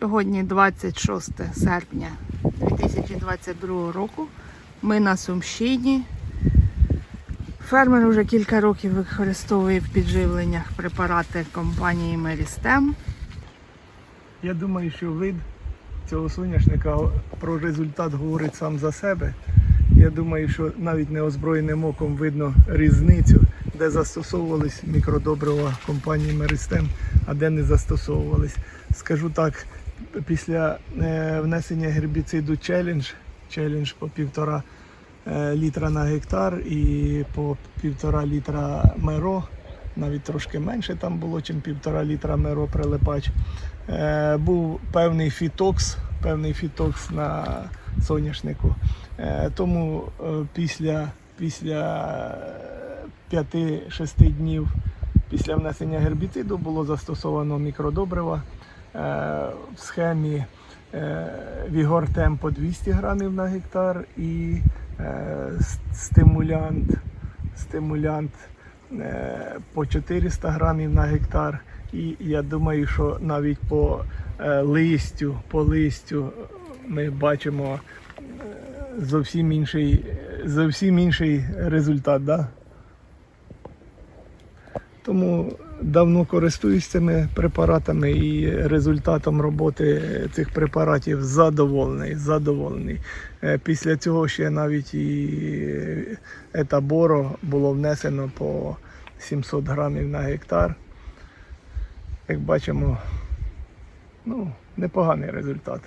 Сьогодні 26 серпня 2022 року. Ми на Сумщині. Фермер вже кілька років використовує в підживленнях препарати компанії Мерістем. Я думаю, що вид цього соняшника про результат говорить сам за себе. Я думаю, що навіть неозброєним оком видно різницю, де застосовувались мікродобрива компанії Меристем, а де не застосовувались. Скажу так, після е, внесення гербіциду челендж, челендж по півтора е, літра на гектар і по півтора літра меро, навіть трошки менше там було, ніж півтора літра меро прилипач. Е, був певний фітокс, певний фітокс на соняшнику. Тому після, після 5-6 днів після внесення гербіциду було застосовано мікродобрива в схемі е, Вігор Темпо 200 грамів на гектар і е, стимулянт, стимулянт е, по 400 грамів на гектар. І я думаю, що навіть по е, листю, по листю ми бачимо е, зовсім інший, зовсім інший результат. Да? Тому давно користуюсь цими препаратами і результатом роботи цих препаратів задоволений. задоволений. Е, Після цього ще навіть і етаборо було внесено по 700 грамів на гектар. Як бачимо, ну, непоганий результат.